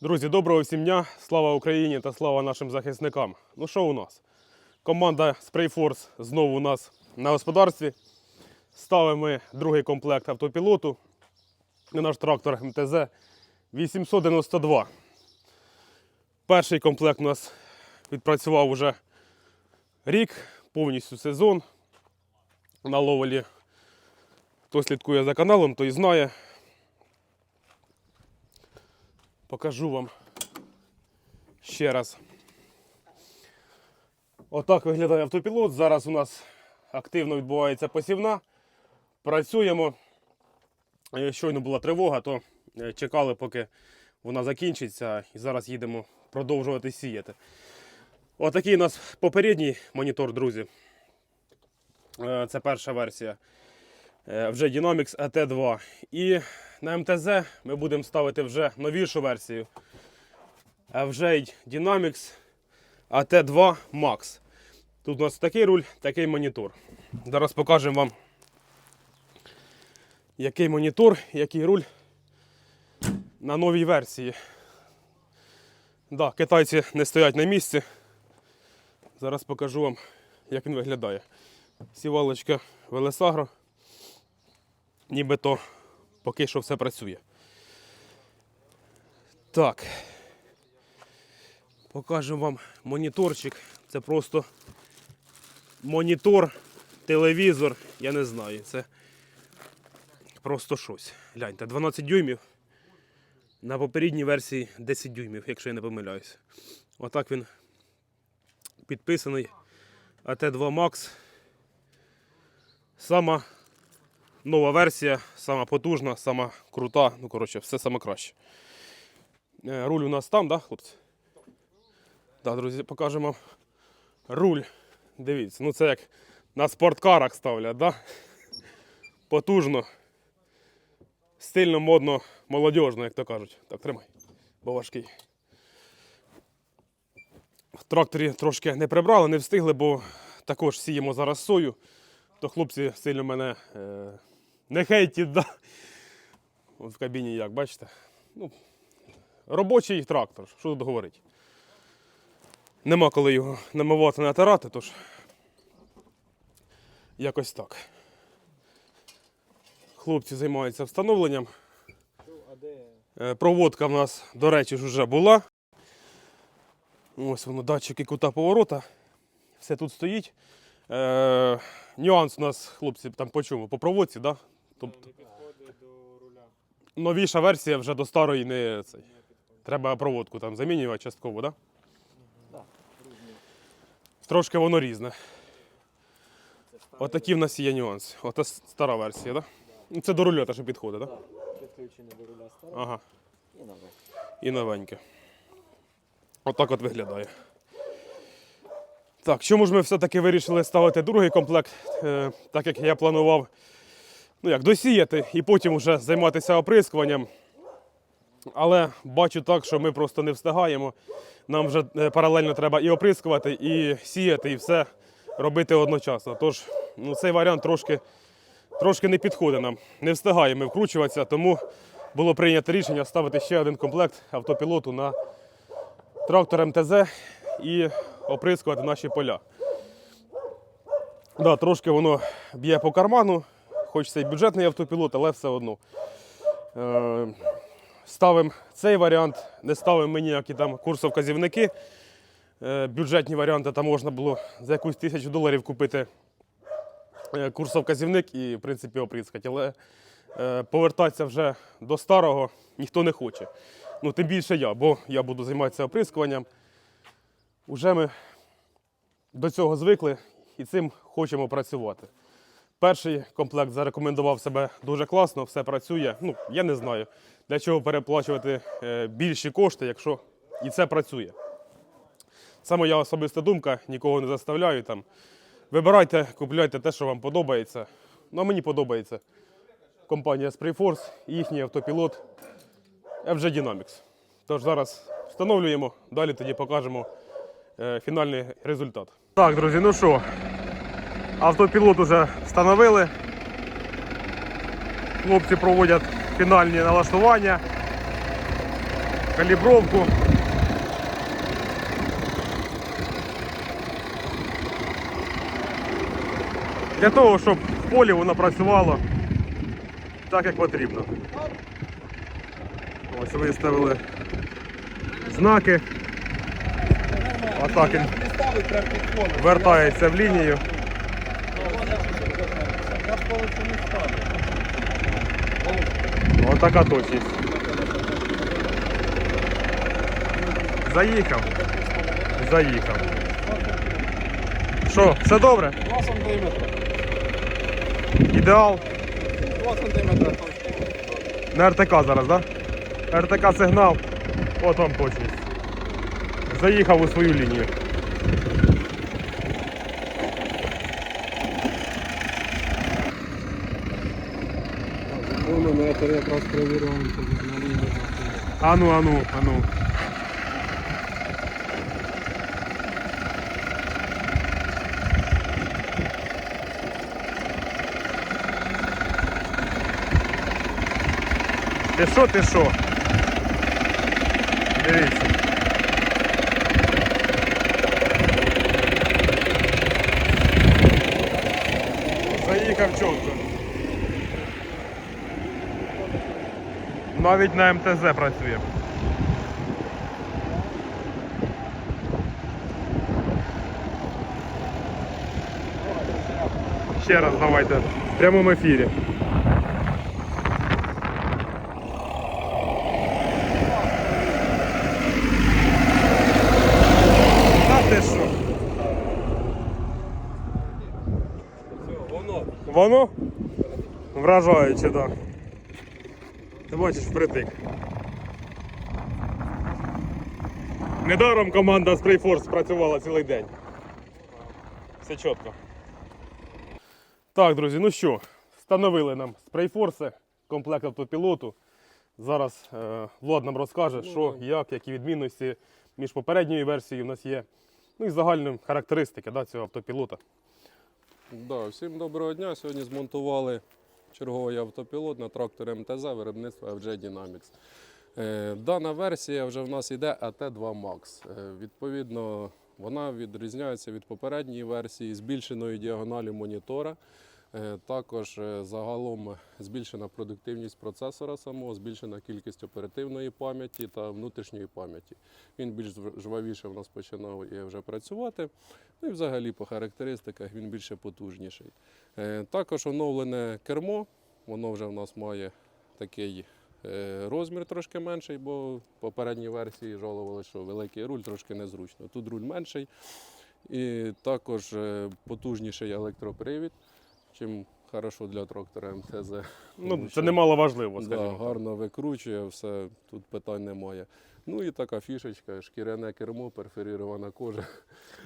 Друзі, доброго всім дня! Слава Україні та слава нашим захисникам. Ну що у нас? Команда Sprayforce знову у нас на господарстві. Ставимо другий комплект автопілоту на наш трактор МТЗ 892. Перший комплект у нас відпрацював уже рік, повністю сезон. На ловелі, хто слідкує за каналом, той знає. Покажу вам ще раз. Отак виглядає автопілот. Зараз у нас активно відбувається посівна. Працюємо. Е, Щойно була тривога, то е, чекали, поки вона закінчиться, і зараз їдемо продовжувати сіяти. Отакий у нас попередній монітор, друзі. Е, Це перша версія. Вже Dynamics AT2. І на МТЗ ми будемо ставити вже новішу версію. FJ Dynamics AT2 Max. Тут у нас такий руль, такий монітор. Зараз покажемо вам, який монітор, який руль на новій версії. Да, китайці не стоять на місці. Зараз покажу вам, як він виглядає. Сівалочка Велесагро. Нібито поки що все працює. Так. Покажу вам моніторчик. Це просто монітор, телевізор, я не знаю. Це просто щось. Гляньте, 12 дюймів. На попередній версії 10 дюймів, якщо я не помиляюсь. Отак він підписаний. AT2 Max. Сама нова версія, сама потужна, сама крута. Ну, коротше, все саме краще. Е, Руль у нас там, да, хлопці? Так, друзі, покажемо руль. Дивіться, ну це як на спорткарах ставлять, да? Потужно. Стильно, модно, молодіжно, як то кажуть. Так, тримай, бо важкий. В тракторі трошки не прибрали, не встигли, бо також сіємо зараз сою. То хлопці сильно мене е, не хейтять, да? От в кабіні як, бачите? Ну, робочий трактор, що тут говорити. Нема коли його намивати, натирати, тож якось так. Хлопці займаються встановленням. Е, Проводка в нас, до речі, ж вже була. Ось воно, датчики кута поворота. Все тут стоїть. Е, нюанс у нас, хлопці, там по чому? По проводці, да? Тобто, новіша версія вже до старої не цей. Треба проводку там замінювати частково, так? Да? Трошки воно різне. Отакі в нас є нюанси. Оце стара версія, так? Да? Це до рульота, що підходить, так? Да? Підключення до руля стара Ага. і нове. І новеньке. Отак от виглядає. Так, чому ж ми все-таки вирішили ставити другий комплект, е, так як я планував ну як, досіяти і потім вже займатися оприскуванням. Але бачу так, що ми просто не встигаємо. Нам вже е, паралельно треба і оприскувати, і сіяти, і все робити одночасно. Тож ну, цей варіант трошки, трошки не підходить нам. Не встигаємо вкручуватися, тому було прийнято рішення ставити ще один комплект автопілоту на трактор МТЗ і оприскувати наші поля. Да, трошки воно б'є по карману, хоч це і бюджетний автопілот, але все одно. Е, ставимо цей варіант, не ставимо ми ніякі там курсовказівники. Е, бюджетні варіанти там можна було за якусь тисячу доларів купити е, курсовказівник і, в принципі, оприскати. Але повертатися вже до старого ніхто не хоче. Ну, тим більше я, бо я буду займатися оприскуванням. Уже ми до цього звикли і цим хочемо працювати. Перший комплект зарекомендував себе дуже класно, все працює. Ну, я не знаю, для чого переплачувати е, більші кошти, якщо і це працює. Це моя особиста думка, нікого не заставляю. Там. Вибирайте, купляйте те, що вам подобається. Ну, а мені подобається компанія Sprayforce і їхній автопілот FG Dynamics. Тож зараз встановлюємо, далі тоді покажемо е, фінальний результат. Так, друзі, ну що, автопілот вже встановили. Хлопці проводять фінальні налаштування. калібровку. Для того, щоб в полі воно працювало так, як потрібно. Ось виставили знаки. Він вертається в лінію. Отака точність. Заїхав. Заїхав. Що, все добре? 2 сантиметри. Ідеал. 2 сантиметри точно. На РТК зараз, так? Да? РТК сигнал. От вам точність. Заїхав у свою лінію. Повний метр якраз лінії. Ану, ану, ану. Ти що, ти що? Дивіться. Заїхав чітко. Навіть на МТЗ працює. Ще раз давайте. В прямому ефірі. Воно? Вражаюче, так. Да. Ти бачиш впритик. Недаром команда Sprayforce працювала цілий день. Все чітко. Так, друзі, ну що, встановили нам Sprayforce, комплект автопілоту. Зараз е, Влад нам розкаже, що, як, які відмінності між попередньою версією у нас є. Ну і загальні характеристики да, цього автопілота. Да, всім доброго дня. Сьогодні змонтували черговий автопілот на трактор МТЗ виробництва FJ Dynamics. Е, Дана версія вже в нас йде AT2 Max. Е, Відповідно, вона відрізняється від попередньої версії збільшеної діагоналі монітора. Е, Також е, загалом збільшена продуктивність процесора самого, збільшена кількість оперативної пам'яті та внутрішньої пам'яті. Він більш жвавіше в нас починав вже працювати. Ну і взагалі по характеристиках він більше потужніший. Е, Також оновлене кермо, воно вже в нас має такий розмір трошки менший, бо в попередній версії жалували, що великий руль трошки незручно. Тут руль менший. І також потужніший електропривід, чим хорошо для трактора МТЗ. Ну, це немало важливо, Да, скажімо. гарно викручує, все, тут питань немає. Ну і така фішечка, шкіряне кермо, перфорірована кожа.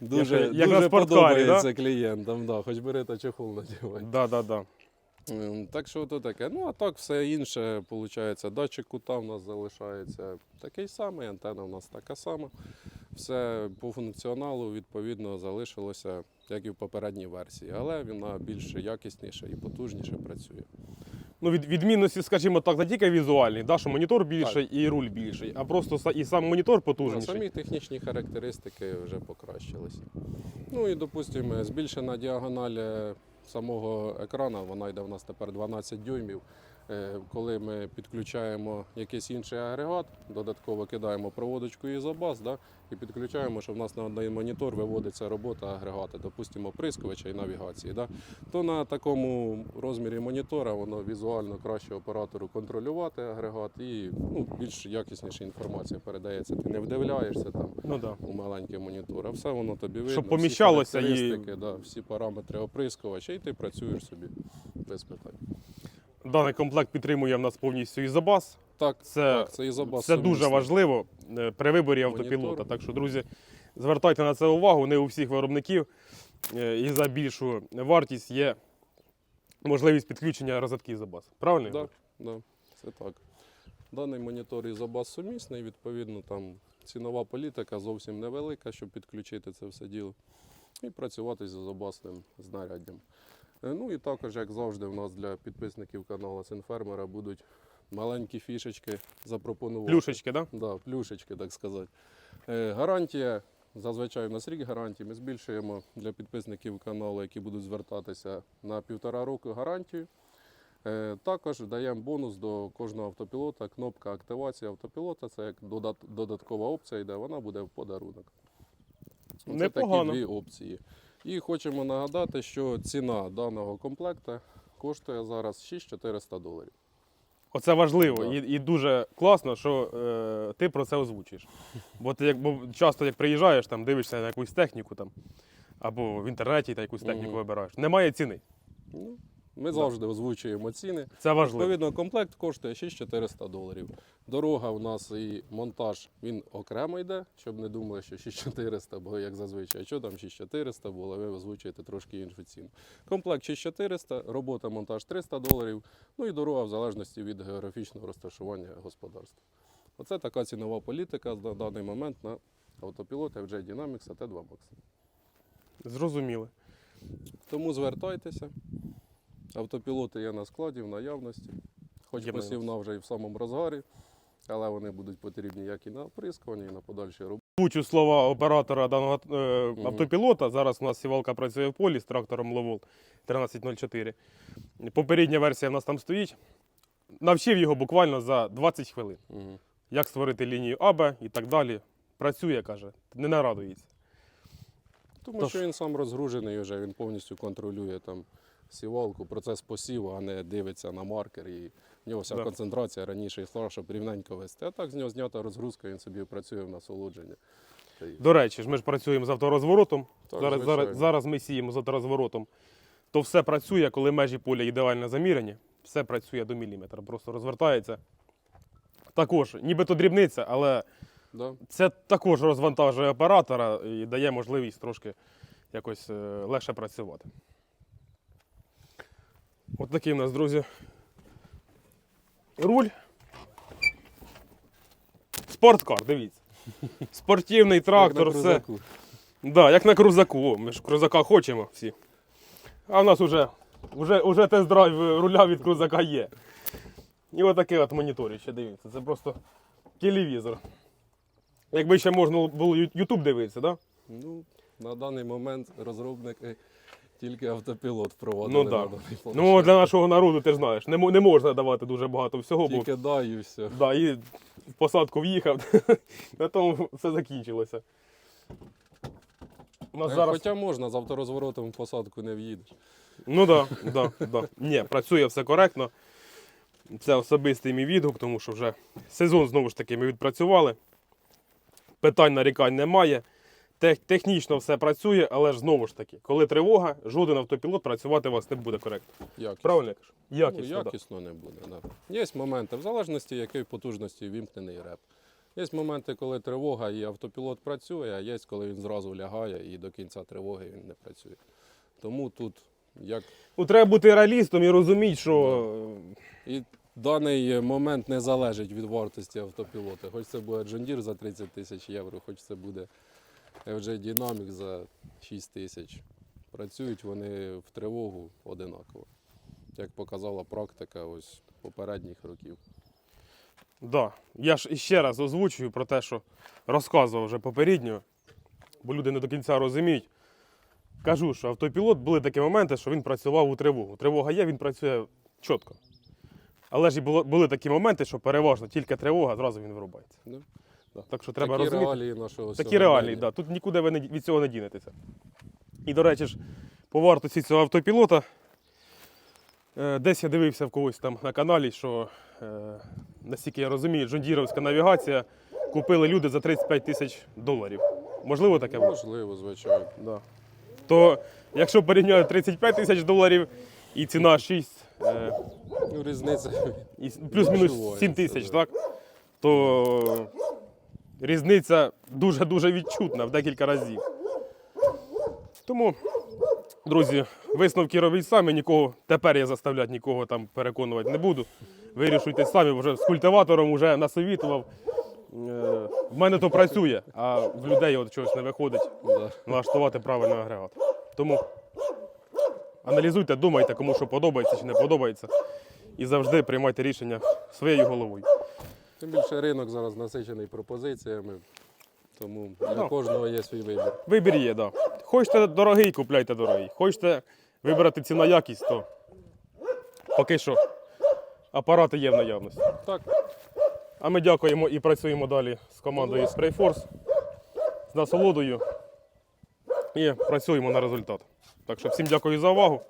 Дуже, Як- як дуже подобається клієнтам. Да, хоч бери та чехол надівай. Да, да, да. Ем, Так що то таке. Ну а так все інше, виходить, датчик кута в нас залишається такий самий, антенна в нас така сама. Все по функціоналу відповідно залишилося, як і в попередній версії, але вона більш якісніше і потужніше працює. Ну, від, відмінності, скажімо так, не тільки візуальний, да, що монітор більший і руль більший, а просто і сам монітор А потужніший. самі технічні характеристики вже покращилися. Ну і, допустимо, збільшена діагональ е, самого екрану, вона йде у нас тепер 12 дюймів. Е, Коли ми підключаємо якийсь інший агрегат, додатково кидаємо проводочку ізобас да, і підключаємо, що в нас на один монітор виводиться робота агрегата, допустимо, прискувача і навігації. Да, то на такому розмірі монітора воно візуально краще оператору контролювати агрегат і ну, більш якісніша інформація передається. Ти не вдивляєшся там Ну, да. у маленький монітор, а все воно тобі видно. Щоб всі поміщалося і- да, всі параметри оприскувача, і ти працюєш собі без питань. Даний комплект підтримує в нас повністю ізобас. Так, Це, так, це ізобас це дуже важливо е, при виборі Монітор. автопілота. Так що, друзі, звертайте на це увагу. Не у всіх виробників е, і за більшу вартість є можливість підключення розетки ізобас. Правильно? Да, да, це так. Даний монітор ізобас сумісний, відповідно, там цінова політика зовсім невелика, щоб підключити це все діло. І працювати з ізобасним знаряддям. Е, Ну і також, як завжди, в нас для підписників каналу Синфермера будуть маленькі фішечки запропонувати. Плюшечки, так? Да? Да, плюшечки, так сказати. Е, гарантія, зазвичай у нас рік гарантії. Ми збільшуємо для підписників каналу, які будуть звертатися на півтора року гарантію. Е, також даємо бонус до кожного автопілота. Кнопка активації автопілота це як додаткова опція йде, вона буде в подарунок. Це Непогано. такі дві опції. І хочемо нагадати, що ціна даного комплекта коштує зараз 6400 доларів. Оце важливо Да. і, і дуже класно, що е, ти про це озвучиш. Бо ти як, бо часто як приїжджаєш, там, дивишся на якусь техніку там, або в інтернеті та якусь техніку Мгм. вибираєш. Немає ціни. Ми завжди озвучуємо ціни. Це важливо. Відповідно, комплект коштує 6400 доларів. Дорога у нас і монтаж він окремо йде, щоб не думали, що 6400, бо як зазвичай, що там 6400 було, ви озвучуєте трошки іншу ціну. Комплект 6400, робота, монтаж 300 доларів, ну і дорога в залежності від географічного розташування господарства. Оце така цінова політика на даний момент на автопілот FJ Dynamics AT2 Max. Зрозуміли. Тому звертайтеся. Автопілоти є на складі, в наявності. Хоч посівна вже і в самому розгарі, але вони будуть потрібні як і на оприскування, і на подальші роботи. Озвучу слова оператора даного е, автопілота. Зараз у нас сівалка працює в полі з трактором Ловол 1304. Попередня версія в нас там стоїть. Навчив його буквально за 20 хвилин. Угу. Як створити лінію АБ і так далі. Працює, каже, не нарадується. Тому Тож- що він сам розгружений вже, він повністю контролює там сівалку, процес посіву, а не дивиться на маркер. І в нього вся Да. концентрація раніше йшла, щоб рівненько вести. А так з нього знята розгрузка, він собі працює в насолодження. До речі, ж ми ж працюємо з авторозворотом. Так, зараз, зараз, зараз ми сіємо з авторозворотом. То все працює, коли межі поля ідеально заміряні. Все працює до міліметра, просто розвертається. Також, нібито дрібниця, але Да? це також розвантажує оператора і дає можливість трошки якось е, легше працювати. От такий у нас, друзі. Руль. Спорткар, дивіться. Спортивний трактор, Як все. Да, як на крузаку. О, Ми ж крузака хочемо всі. А в нас вже, вже, вже тест-драйв руля від крузака є. І отаке от моніторище, дивіться. Це просто телевізор. Якби ще можна було Ютуб дивитися, да? Ну, на даний момент розробники тільки автопілот Ну да. Ну для нашого народу ти ж знаєш, не, не можна давати дуже багато всього, бо Тільки дай і все. да, і в посадку в'їхав, на тому все закінчилося. У нас Е, зараз Хоча можна, з авторозворотом в посадку не в'їдеш. Ну так, да, да, да. Ні, працює все коректно. Це особистий мій відгук, тому що вже сезон знову ж таки ми відпрацювали. Питань нарікань немає. Тех- технічно все працює, але ж знову ж таки, коли тривога, жоден автопілот працювати у вас не буде коректно. Якісно. Правильно я кажу? Ну, Якісно. да. якісно не буде. Да. Є моменти, в залежності, якої потужності вімкнений реп. Є моменти, коли тривога і автопілот працює, а є, коли він зразу лягає і до кінця тривоги він не працює. Тому тут як Ну, треба бути реалістом і розуміти, що і даний момент не залежить від вартості автопілота. Хоч це буде Deere за 30 тисяч євро, хоч це буде FJ Dynamic за 6 тисяч. Працюють вони в тривогу одинаково, як показала практика ось попередніх років. Да. Я ж іще раз озвучую про те, що розказував вже попередньо, бо люди не до кінця розуміють. Кажу, що автопілот були такі моменти, що він працював у тривогу. Тривога є, він працює чітко. Але ж і було, були такі моменти, що переважно тільки тривога, зразу він вирубається. Да. Так що треба Такі розуміти. реалії нашого Такі реалії, да. тут нікуди ви не від цього не дінетеся. І, до речі ж, по вартості цього автопілота, е, десь я дивився в когось там на каналі, що, е, наскільки я розумію, джондіровська навігація купили люди за 35 тисяч доларів. Можливо таке було? Можливо, звичайно. Да. То якщо порівняти 35 тисяч доларів і ціна 6, е, Ну, різниця. і с- плюс-мінус Відчувається, 7 тисяч, да. так? То різниця дуже-дуже відчутна в декілька разів. Тому, друзі, висновки робіть самі, нікого, тепер я заставляти нікого там переконувати не буду. Вирішуйте самі, вже з культиватором вже насовітував. Е, В мене то працює, а в людей от чогось не виходить налаштувати правильний агрегат. Тому аналізуйте, думайте, кому що подобається чи не подобається. і завжди приймайте рішення своєю головою. Тим більше ринок зараз насичений пропозиціями, тому для Ну. кожного є свій вибір. Вибір є, так. Да. Хочете дорогий, купляйте дорогий. Хочете вибрати ціна якість, то поки що апарати є в наявності. Так, А ми дякуємо і працюємо далі з командою Sprayforce, з насолодою і працюємо на результат. Так що всім дякую за увагу.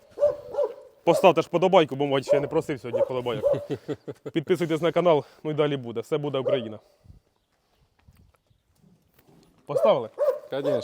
Поставте ж подобайку, бо мать ще не просив сьогодні подобайок. Підписуйтесь на канал, ну і далі буде. Все буде Україна. Поставили? звісно.